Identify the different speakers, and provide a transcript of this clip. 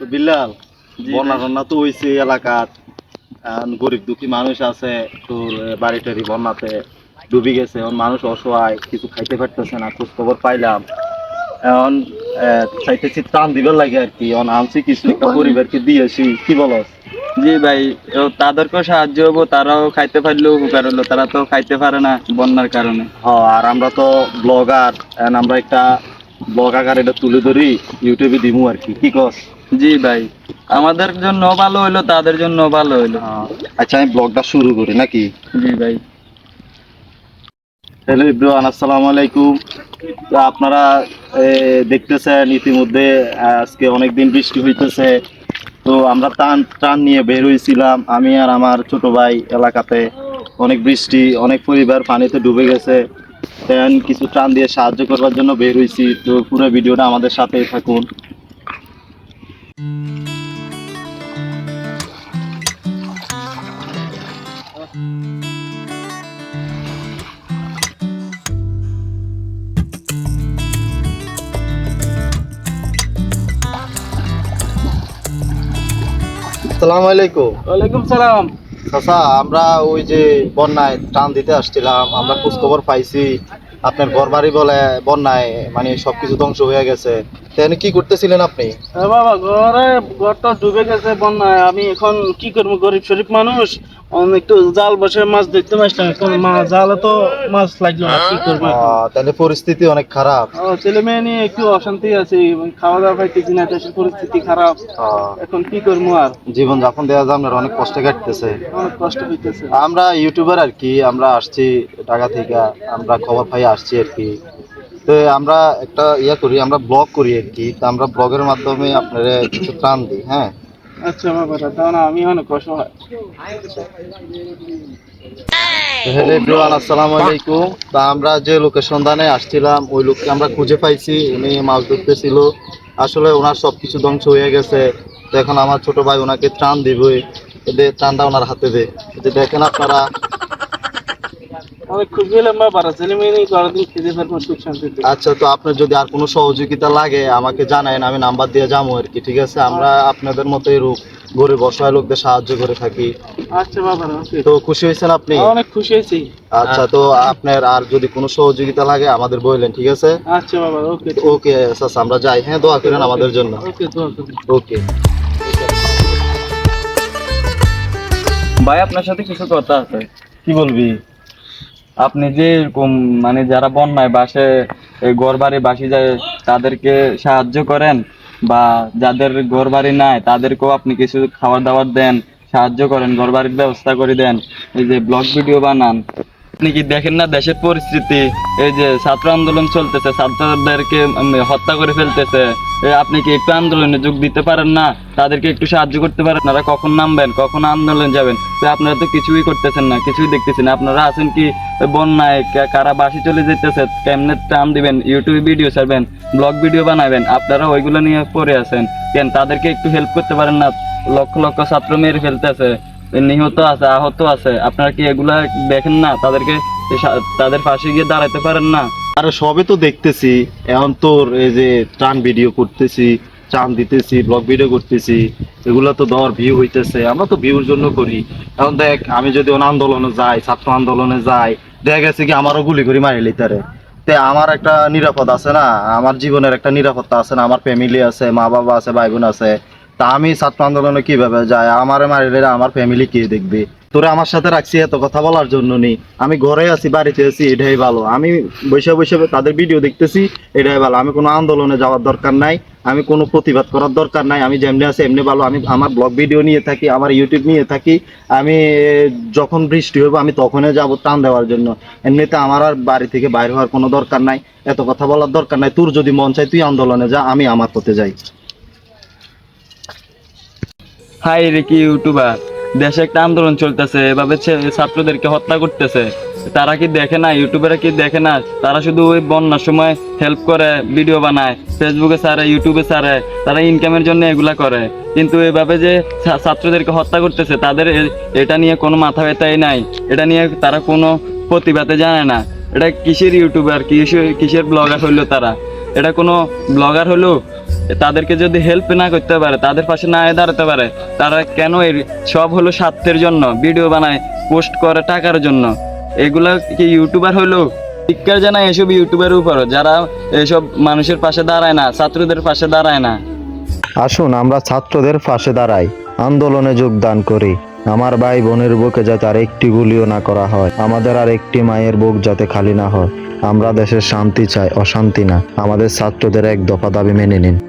Speaker 1: তো বিল্লাল বন্যা টন্যা তো হয়েছে এখন গরিব দুঃখী মানুষ আছে তোর বাড়ি টাড়ি বন্যাতে ডুবে গেছে। এখন মানুষ অসহায় কিছু খাইতে পারতেছে না খোঁজ খবর পাইলাম। এখন চাইতেছি ত্রাণ দিবার লাগে আর কি। এখন আনছি কিছু একটা পরিবারকে দিয়েছি কি বলো
Speaker 2: জি ভাই তাদেরকেও সাহায্য হব তারাও খাইতে পারলেও উপকার হলো। তারা তো খাইতে পারে না বন্যার কারণে।
Speaker 1: হ্যাঁ আর আমরা তো ব্লগার। আমরা একটা ব্লগ আকার এটা তুলে ধরি ইউটিউবে দিমু আর কি। কি কস?
Speaker 2: জি ভাই। আমাদের জন্য ভালো হইল তাদের জন্য ভালো হইল।
Speaker 1: আচ্ছা আমি ব্লগটা শুরু করি নাকি?
Speaker 2: জি ভাই।
Speaker 1: হ্যালো ইব্রাহান আসসালামু আলাইকুম। তো আপনারা দেখতেছেন ইতিমধ্যে আজকে অনেক দিন বৃষ্টি হইতেছে। তো আমরা টান টান নিয়ে বের হয়েছিলাম আমি আর আমার ছোট ভাই এলাকাতে অনেক বৃষ্টি অনেক পরিবার পানিতে ডুবে গেছে। তেন কিছু টান দিয়ে সাহায্য করবার জন্য বের হয়েছি তো পুরো ভিডিওটা আমাদের সাথেই থাকুন। আসসালামু আলাইকুম।
Speaker 2: ওয়ালাইকুম সালাম।
Speaker 1: চাচা আমরা ওই যে বন্যায় ত্রাণ দিতে আসছিলাম আমরা খোঁজ খবর পাইছি। আপনার ঘর বাড়ি বলে বন্যায় মানে সবকিছু ধ্বংস হয়ে গেছে। তাহলে কি করতেছিলেন আপনি?
Speaker 3: বাবা ঘরে ঘরটা ডুবে গেছে বন্যায়। আমি এখন কি করব? গরিব শরীফ মানুষ। একটু জাল বসে মাছ দেখতে পাইছিলাম এখন মা জালে তো মাছ লাগল না কি করব
Speaker 1: তাহলে পরিস্থিতি অনেক খারাপ।
Speaker 3: ছেলে মেয়ে নিয়ে একটু অশান্তি আছে। খাওয়া দাওয়া পাইতেছি না দেশের পরিস্থিতি খারাপ। এখন কি করব আর?
Speaker 1: জীবন যাপন দেওয়া যায় আপনার অনেক কষ্ট কাটতেছে।
Speaker 3: অনেক কষ্ট হইতেছে
Speaker 1: আমরা ইউটিউবার আর কি আমরা আসছি ঢাকা থেকে আমরা খবর পাই আসছি আর কি। তো আমরা একটা ইয়া করি আমরা ব্লগ করি আর কি তো আমরা ব্লগের মাধ্যমে আপনারা কিছু ত্রাণ দিই হ্যাঁ?
Speaker 3: আচ্ছা বাবারা তাও না আমি অনেক অসহায়
Speaker 1: হ্যালো এভরিওয়ান আসসালামু আলাইকুম। তা আমরা যে লোকের সন্ধানে আসছিলাম ওই লোককে আমরা খুঁজে পাইছি। উনি মাছ ধরতেছিল। আসলে ওনার সব কিছু ধ্বংস হয়ে গেছে। তো এখন আমার ছোট ভাই ওনাকে ত্রাণ দিবে এদের ত্রাণটা ওনার হাতে দে। দেখেন আপনারা
Speaker 3: অনেক খুশি হলাম বাবারা ছেলে মেয়ে নিয়ে কয়েকদিন খেতে পারব সুখ শান্তিতে
Speaker 1: আচ্ছা তো আপনার যদি আর কোনো সহযোগিতা লাগে আমাকে জানায়েন আমি নাম্বার দিয়ে যাব আর কি ঠিক আছে? আমরা আপনাদের মতোই রূপ গরিব অসহায় লোকদের সাহায্য করে থাকি।
Speaker 3: আচ্ছা বাবারা
Speaker 1: তো খুশি হয়েছেন আপনি?
Speaker 3: অনেক খুশি হয়েছি।
Speaker 1: আচ্ছা তো আপনার আর যদি কোনো সহযোগিতা লাগে আমাদের বললেন ঠিক আছে?
Speaker 3: আচ্ছা বাবা ওকে।
Speaker 1: ওকে আচ্ছা আমরা যাই। হ্যাঁ দোয়া করেন আমাদের জন্য।
Speaker 3: ওকে দোয়া করুন।
Speaker 1: ওকে।
Speaker 2: ভাই আপনার সাথে কিছু কথা আছে।
Speaker 1: কি বলবি?
Speaker 2: আপনি যে এরকম মানে যারা বন্যায় বাসে ঘর বাড়ি বাসি যায়, তাদেরকে সাহায্য করেন বা যাদের ঘর বাড়ি নাই, তাদেরকেও আপনি কিছু খাবার দাবার দেন, সাহায্য করেন ঘর বাড়ির ব্যবস্থা করে দেন। এই যে ব্লগ ভিডিও বানান আপনি কি দেখেন না দেশের পরিস্থিতি? এই যে ছাত্র আন্দোলন চলতেছে, ছাত্রদেরকে হত্যা করে ফেলতেছে। আপনি কি একটু আন্দোলনে যোগ দিতে পারেন না? তাদেরকে একটু সাহায্য করতে পারেন। আপনারা কখন নামবেন, কখন আন্দোলন যাবেন? তো আপনারা তো কিছুই করতেছেন না, কিছুই দেখতেছেন না। আপনারা আছেন কি বন্যায়? কারা বাসি চলে যেতেছে কেমনে টান দিবেন? ইউটিউবে ভিডিও ছাড়বেন ব্লগ ভিডিও বানাবেন? আপনারা ওইগুলো নিয়ে পড়ে আছেন। কেন, তাদেরকে একটু হেল্প করতে পারেন না? লক্ষ লক্ষ ছাত্র মেরে ফেলতেছে। নিহত আছে, আহত আছে। আপনারা কি এগুলা দেখেন না? তাদেরকে তাদের পাশে গিয়ে দাঁড়াতে পারেন না?
Speaker 1: আরে সবে তো দেখতেছি। এখন তোর এই যে ত্রাণ ভিডিও করতেছি, ত্রাণ দিতেছি, ব্লগ ভিডিও করতেছি, এগুলো তো ধর ভিউ হইতেছে। আমরা তো ভিউর জন্য করি। এখন দেখ, আমি যদি অন আন্দোলনে যাই, ছাত্র আন্দোলনে যাই, দেখা গেছে কি আমারও গুলি করে মারি লিতারে তে আমার একটা নিরাপদ আছে না? আমার জীবনের একটা নিরাপত্তা আছে না? আমার ফ্যামিলি আছে মা বাবা আছে ভাই বোন আছে। তা আমি ছাত্র আন্দোলনে কীভাবে যায় আমার মারিলে আমার ফ্যামিলি কে দেখবে? তোরা আমার সাথে রাখছি এত কথা বলার জন্য নেই আমি ঘরে আছি, বাড়িতে আছি, এটাই ভালো। আমি বসে বসে তাদের ভিডিও দেখতেছি, এটাই ভালো। আমি কোনো আন্দোলনে যাওয়ার দরকার নাই, আমি কোনো প্রতিবাদ করার দরকার নাই। আমি যেমনি আছি এমনি ভালো। আমি আমার ব্লগ ভিডিও নিয়ে থাকি, আমার ইউটিউব নিয়ে থাকি। আমি, যখন বৃষ্টি হবে আমি তখনই যাব টান দেওয়ার জন্য। এমনিতে আমার আর বাড়ি থেকে বাইরে হওয়ার কোনো দরকার নাই। এত কথা বলার দরকার নাই। তোর যদি মন চাই তুই আন্দোলনে যা, আমি আমার পথে যাই।
Speaker 2: হাই রে ইউটিউবার। দেশে একটা আন্দোলন চলতেছে, এভাবে ছাত্রদেরকে হত্যা করতেছে। তারা কি দেখে না, ইউটিউবেরা কি দেখে না? তারা শুধু ওই বন্যার সময় হেল্প করে ভিডিও বানায় ফেসবুকে ছাড়ে ইউটিউবে ছাড়ে, তারা ইনকামের জন্য এগুলা করে। কিন্তু এভাবে যে ছাত্রদেরকে হত্যা করতেছে, তাদের এটা নিয়ে কোনো মাথা ব্যথাই নাই। এটা নিয়ে তারা কোনো প্রতিবাদে জানে না। এটা কিসের ইউটিউবার কিসের কিসের ব্লগার হইল তারা? এটা কোনো ব্লগার হলো, তাদেরকে যদি হেল্প না করতে পারে, তাদের পাশে না দাঁড়াতে পারে, তারা কেন এর সব হলো স্বার্থের জন্য? ভিডিও বানায় পোস্ট করে টাকার জন্য। এগুলো কি ইউটিউবার হলো? শিক্ষার জানা এসব ইউটিউবের উপর, যারা এসব মানুষের পাশে দাঁড়ায় না, ছাত্রদের পাশে দাঁড়ায় না।
Speaker 1: আসুন, আমরা ছাত্রদের পাশে দাঁড়াই, আন্দোলনে যোগদান করি। আমার ভাই বোনের বুকে যাতে আর একটি গুলিও না করা হয়, আমাদের আর একটি মায়ের বুক যাতে খালি না হয়। আমরা দেশের শান্তি চাই অশান্তি না। আমাদের ছাত্রদের এক দফা দাবি মেনে নিন।